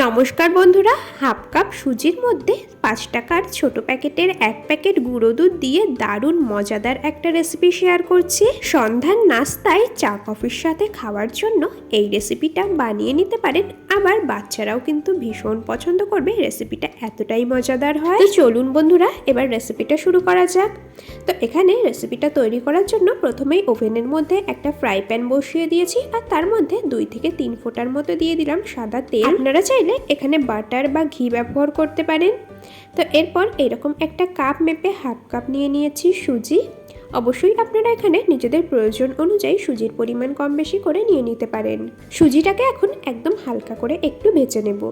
নমস্কার বন্ধুরা, half cup সুজির মধ্যে পাঁচ টাকার ছোট প্যাকেটের এক প্যাকেট গুঁড়ো দুধ দিয়ে দারুণ মজাদার একটা রেসিপি শেয়ার করছি। সন্ধ্যার নাস্তায় চা কফির সাথে খাওয়ার জন্য এই রেসিপিটা বানিয়ে নিতে পারেন। আবার বাচ্চারাও কিন্তু ভীষণ পছন্দ করবে রেসিপিটা এতটাই মজাদার হয়। চলুন বন্ধুরা, এবার রেসিপিটা শুরু করা যাক। তো এখানে রেসিপিটা তৈরি করার জন্য প্রথমেই ওভেনের মধ্যে একটা ফ্রাই প্যান বসিয়ে দিয়েছি। আর তার মধ্যে দুই থেকে তিন ফোঁটার মতো দিয়ে দিলাম সাদা তেল। আপনারা চাইলে এখানে বাটার বা ঘি ব্যবহার করতে পারেন। তো এরপর এরকম একটা কাপ মেপে হাফ কাপ নিয়ে নিয়েছি সুজি। অবশ্যই আপনারা এখানে নিজেদের প্রয়োজন অনুযায়ী সুজির পরিমাণ কম বেশি করে নিয়ে নিতে পারেন। সুজিটাকে এখন একদম হালকা করে একটু ভেজে নেব।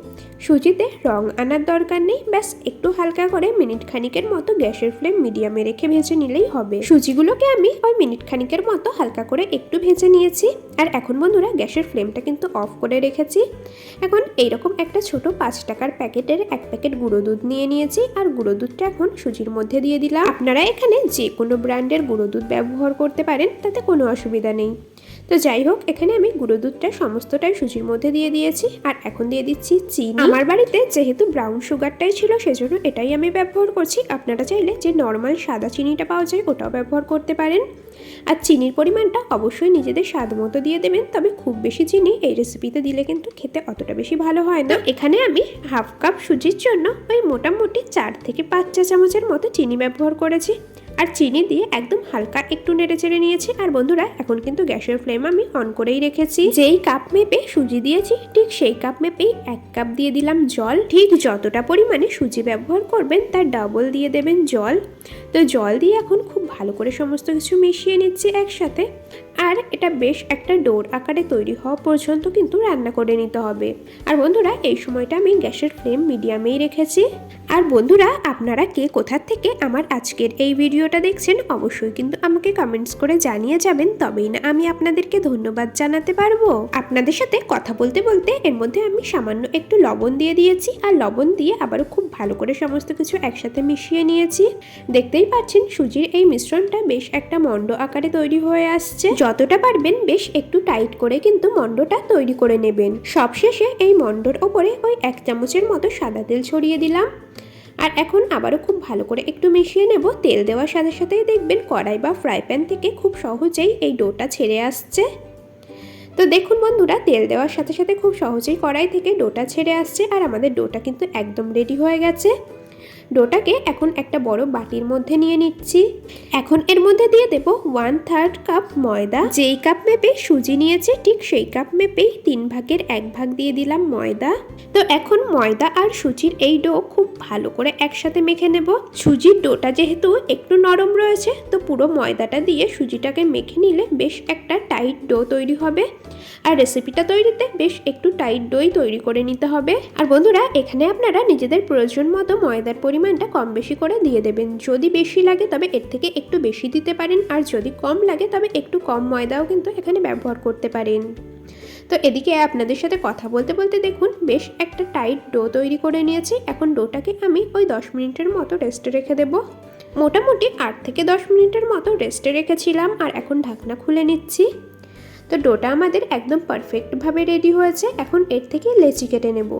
সুজিতে রং আনার দরকার নেই, ব্যাস একটু হালকা করে মিনিট খানিকের মতো গ্যাসের ফ্লেম মিডিয়ামে রেখে ভেজে নিলেই হবে। সুজিগুলোকে আমি ওই মিনিট খানিকের মতো হালকা করে একটু ভেজে নিয়েছি। আর এখন বন্ধুরা, গ্যাসের ফ্লেমটা কিন্তু অফ করে রেখেছি। এখন এইরকম একটা ছোট পাঁচ টাকার প্যাকেটের এক প্যাকেট গুঁড়ো দুধ নিয়ে নিয়েছি। আর গুঁড়ো দুধটা এখন সুজির মধ্যে দিয়ে দিলাম। আপনারা এখানে যে কোনো ব্র্যান্ডের গুঁড়ো দুধ ব্যবহার করতে পারেন, তাতে কোনো অসুবিধা নেই। তো যাই হোক, এখানে আমি গুঁড়ো দুধটা সমস্তটাই সুজির মধ্যে দিয়ে দিয়েছি, আর এখন দিয়ে দিচ্ছি চিনি। আমার বাড়িতে যেহেতু ব্রাউন সুগারটাই ছিল, সেজন্য এটাই আমি ব্যবহার করছি। আপনারা চাইলে যে নর্মাল সাদা চিনিটা পাওয়া যায়, ওটাও ব্যবহার করতে পারেন। আর চিনির পরিমাণটা অবশ্যই নিজেদের স্বাদ মতো দিয়ে দেবেন, তবে খুব বেশি চিনি এই রেসিপিতে দিলে কিন্তু খেতে অতটা বেশি ভালো হয় না। এখানে আমি হাফ কাপ সুজির জন্য ওই মোটামুটি চার থেকে পাঁচ চা চামচের মতো চিনি ব্যবহার করেছি। আর চিনি দিয়ে একদম হালকা একটু নেড়ে চেড়ে নিয়েছি। আর বন্ধুরা, এখন কিন্তু গ্যাসের ফ্লেম আমি অন করেই রেখেছি। যেই কাপ মেপে সুজি দিয়েছি, ঠিক সেই কাপ মেপেই এক কাপ দিয়ে দিলাম জল। ঠিক যতটা পরিমাণে সুজি ব্যবহার করবেন, তার ডাবল দিয়ে দেবেন জল। তো জল দিয়ে এখন খুব ভালো করে সমস্ত কিছু মিশিয়ে নিচ্ছি একসাথে। আর এটা বেশ একটা ডোর আকারে তৈরি হওয়া পর্যন্ত কিন্তু রান্না করে নিতে হবে। আর বন্ধুরা, এই সময়টা আমি গ্যাসের ফ্লেম মিডিয়ামেই রেখেছি। আর বন্ধুরা, আপনারা কে কোথার থেকে আমার আজকের এই ভিডিওটা দেখছেন অবশ্যই কিন্তু আমাকে কমেন্টস করে জানিয়ে যাবেন। তবেই না আমি আপনাদেরকে ধন্যবাদ জানাতে পারব। আপনাদের সাথে কথা বলতে বলতে এর মধ্যে আমি সামান্য একটু লবণ দিয়ে দিয়েছি। আর লবণ দিয়ে আবারও খুব ভালো করে সমস্ত কিছু একসাথে মিশিয়ে নিয়েছি। দেখতেই পাচ্ছেন, সুজির এই মিশ্রণটা বেশ একটা মন্ড আকারে তৈরি হয়ে আসছে। যতটা পারবেন বেশ একটু টাইট করে কিন্তু মন্ডটা তৈরি করে নেবেন। সবশেষে এই মন্ডর ওপরে ওই এক চামচের মতো সাদা তেল ছড়িয়ে দিলাম। আর এখন আবারও খুব ভালো করে একটু মিশিয়ে নেব। তেল দেওয়ার সাথে সাথেই দেখবেন কড়াই বা ফ্রাই প্যান থেকে খুব সহজেই এই ডোটা ছেড়ে আসছে। তো দেখুন বন্ধুরা, তেল দেওয়ার সাথে সাথে খুব সহজেই কড়াই থেকে ডোটা ছেড়ে আসছে আর আমাদের ডোটা কিন্তু একদম রেডি হয়ে গেছে। ডোটাকে এখন একটা বড় বাটির মধ্যে নিয়ে নিচ্ছি। এখন এর মধ্যে দিয়ে দেব ওয়ান থার্ড কাপ ময়দা। যেই কাপ মেপে সুজি নিয়েছি, ঠিক সেই কাপ মেপেই তিন ভাগের এক ভাগ দিয়ে দিলাম ময়দা। তো এখন ময়দা আর সুজির এই ডো খুব ভালো করে একসাথে মেখে নেব। সুজির ডোটা যেহেতু একটু নরম রয়েছে, তো পুরো ময়দাটা দিয়ে সুজিটাকে মেখে নিলে বেশ একটা টাইট ডো তৈরি হবে। আর রেসিপিটা তৈরিতে বেশ একটু টাইট ডোই তৈরি করে নিতে হবে। আর বন্ধুরা, এখানে আপনারা নিজেদের প্রয়োজন মতো ময়দার পরিমাণটা কম বেশি করে দিয়ে দেবেন। যদি বেশি লাগে তবে এর থেকে একটু বেশি দিতে পারেন, আর যদি কম লাগে তবে একটু কম ময়দাও কিন্তু এখানে ব্যবহার করতে পারেন। তো এদিকে আপনাদের সাথে কথা বলতে বলতে দেখুন, বেশ একটা টাইট ডো তৈরি করে নিয়েছি। এখন ডোটাকে আমি ওই দশ মিনিটের মতো রেস্টে রেখে দেবো। মোটামুটি আট থেকে দশ মিনিটের মতো রেস্টে রেখেছিলাম, আর এখন ঢাকনা খুলে নিচ্ছি। তো ডোটা আমাদের একদম পারফেক্টভাবে রেডি হয়েছে, এখন এর থেকে লেচি কেটে নেব।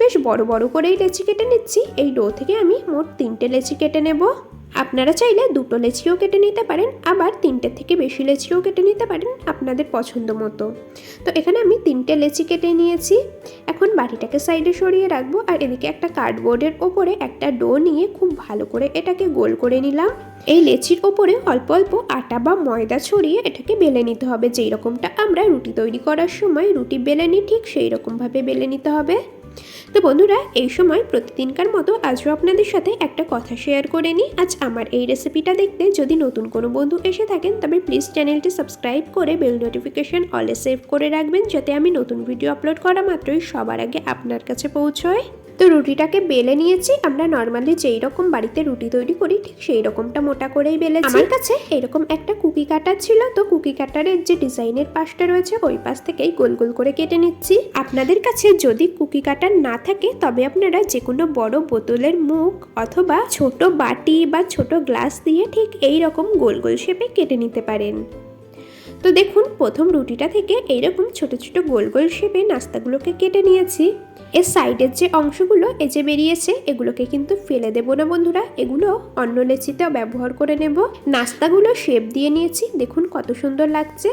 বেশ বড় বড় করেই লেচি কেটে নিচ্ছি, এই ডো থেকে আমি মোট তিনটে লেচি কেটে নেব। আপনারা চাইলে দুটো লেচিও কেটে নিতে পারেন, আবার তিনটে থেকে বেশি লেচিও কেটে নিতে পারেন আপনাদের পছন্দ মতো। তো এখানে আমি তিনটে লেচি কেটে নিয়েছি। এখন বাটিটাকে সাইডে সরিয়ে রাখব আর এদিকে একটা কার্ডবোর্ডের ওপরে একটা ডো নিয়ে খুব ভালো করে এটাকে গোল করে নিলাম। এই লেচির ওপরে অল্প অল্প আটা বা ময়দা ছড়িয়ে এটাকে বেলে নিতে হবে। যেই রকমটা আমরা রুটি তৈরি করার সময় রুটি বেলে নিই, ঠিক সেই রকমভাবে বেলে নিতে হবে। তো বন্ধুরা, এই সময় প্রতিদিনকার মতো আজও আপনাদের সাথে একটা কথা শেয়ার করে নিই। আজ আমার এই রেসিপিটা দেখতে যদি নতুন কোনো বন্ধু এসে থাকেন, তবে প্লিজ চ্যানেলটি সাবস্ক্রাইব করে বেল নোটিফিকেশান অলে সেভ করে রাখবেন, যাতে আমি নতুন ভিডিও আপলোড করা মাত্রই সবার আগে আপনার কাছে পৌঁছয়। তো রুটিটাকে বেলে নিয়েছি। আমরা নর্মালি যেই রকম বাড়িতে রুটি তৈরি করি ঠিক সেই রকমটা মোটা করেই বেলে আমার কাছে এরকম একটা কুকি কাটার ছিল। তো কুকি কাটারের যে ডিজাইনের পাশটা রয়েছে ওই পাশ থেকেই গোল গোল করে কেটে নিচ্ছি। আপনাদের কাছে যদি কুকি কাটার না থাকে তবে আপনারা যে কোনো বড় বোতলের মুখ অথবা ছোট বাটি বা ছোট গ্লাস দিয়ে ঠিক এই রকম গোল গোল শেপে কেটে নিতে পারেন। তো দেখুন প্রথম রুটিটা থেকে এইরকম ছোট ছোট গোল গোল শেপে নাস্তাগুলোকে কেটে নিয়েছি। এর সাইডের যে অংশগুলো এই যে বেরিয়েছে, এগুলোকে কিন্তু ফেলে দেবো না বন্ধুরা। এগুলো অন্য লেচিতেও ব্যবহার করে নেব। নাস্তাগুলো শেপ দিয়ে নিয়েছি। দেখুন কত সুন্দর লাগছে।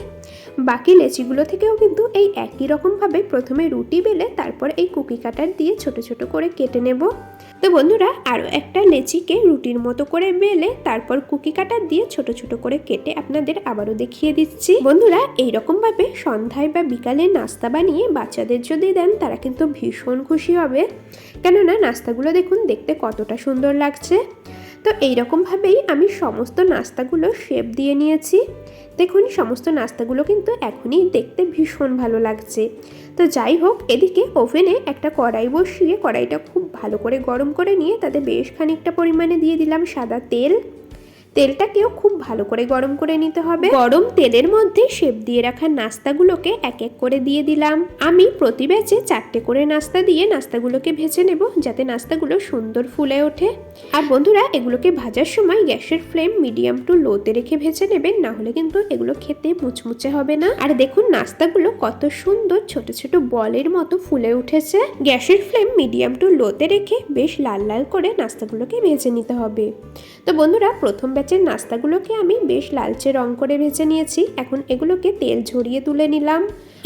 বাকি লেচিগুলো থেকেও কিন্তু এই একই রকমভাবে প্রথমে রুটি বেলে তারপর এই কুকি কাটার দিয়ে ছোট ছোট করে কেটে নেব। তো বন্ধুরা, আরও একটা লেচিকে রুটির মতো করে বেলে তারপর কুকি কাটার দিয়ে ছোট ছোট করে কেটে আপনাদের আবারও দেখিয়ে দিচ্ছি। বন্ধুরা, এইরকমভাবে সন্ধ্যায় বা বিকালে নাস্তা বানিয়ে বাচ্চাদের যদি দেন, তারা কিন্তু ভীষণ খুশি হবে। কেননা, নাস্তাগুলো দেখুন, দেখতে কতটা সুন্দর লাগছে। তো এইরকমভাবেই আমি সমস্ত নাস্তাগুলো শেপ দিয়ে নিয়েছি। দেখুন, সমস্ত নাস্তাগুলো কিন্তু এখনই দেখতে ভীষণ ভালো লাগছে। তো যাই হোক, এদিকে ওভেনে একটা কড়াই বসিয়ে, কড়াইটা খুব ভালো করে গরম করে নিয়ে তাতে বেশ খানিকটা পরিমাণে দিয়ে দিলাম সাদা তেল। তেলটাকেও খুব ভালো করে গরম করে নিতে হবে। গরম তেলের মধ্যে শেপ দিয়ে রাখা নাস্তাগুলোকে এক এক করে দিয়ে দিলাম। আমি প্রতি ব্যাচে চারটে করে নাস্তা দিয়ে নাস্তাগুলোকে ভেজে নেব যাতে নাস্তাগুলো সুন্দর ফুলে ওঠে। আর বন্ধুরা, এগুলোকে ভাজার সময় গ্যাসের ফ্লেম মিডিয়াম টু লোতে রেখে ভেজে নেবেন, না হলে কিন্তু এগুলো খেতে মুচমুচে হবে না। আর দেখুন, নাস্তাগুলো কত সুন্দর ছোট ছোট বলের মতো ফুলে উঠেছে। গ্যাসের ফ্লেম মিডিয়াম টু লোতে রেখে বেশ লাল লাল করে নাস্তাগুলোকে ভেজে নিতে হবে। তো বন্ধুরা, প্রথম ব্যাচের নাস্তাগুলোকে আমি বেশ লালচে রং করে ভেজে নিয়েছি। এখন এগুলোকে তেল ঝরিয়ে তুলে নিলাম।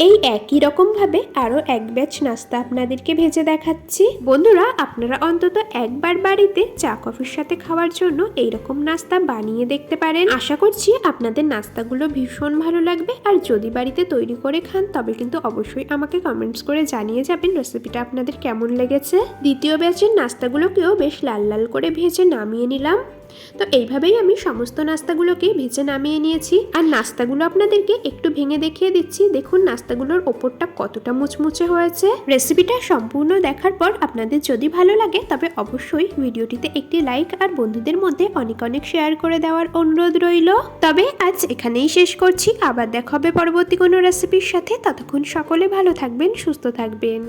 এই একই রকমভাবে আরও এক ব্যাচ নাস্তা আপনাদেরকে ভেজে দেখাচ্ছি। বন্ধুরা, আপনারা অন্তত একবার বাড়িতে চা কফির সাথে খাওয়ার জন্য এইরকম নাস্তা বানিয়ে দেখতে পারেন। আশা করছি আপনাদের নাস্তাগুলো ভীষণ ভালো লাগবে। আর যদি বাড়িতে তৈরি করে খান, তবে কিন্তু অবশ্যই আমাকে কমেন্টস করে জানিয়ে যাবেন রেসিপিটা আপনাদের কেমন লেগেছে। দ্বিতীয় ব্যাচের নাস্তাগুলোকেও বেশ লাল লাল করে ভেজে নামিয়ে নিলাম। তো এইভাবেই আমি সমস্ত নাস্তাগুলোকে ভেজে নামিয়ে নিয়েছি। আর নাস্তাগুলো আপনাদেরকে একটু ভেঙে দেখিয়ে দিচ্ছি। দেখুন নাস্তাগুলোর ওপরটা কতটা মুচমুচে হয়েছে। রেসিপিটা সম্পূর্ণ দেখার পর আপনাদের যদি ভালো লাগে, তবে অবশ্যই ভিডিওটিতে একটি লাইক আর বন্ধুদের মধ্যে অনেক অনেক শেয়ার করে দেওয়ার অনুরোধ রইল। তবে আজ এখানেই শেষ করছি। আবার দেখা হবে পরবর্তী কোনো রেসিপির সাথে। ততক্ষণ সকলে ভালো থাকবেন, সুস্থ থাকবেন।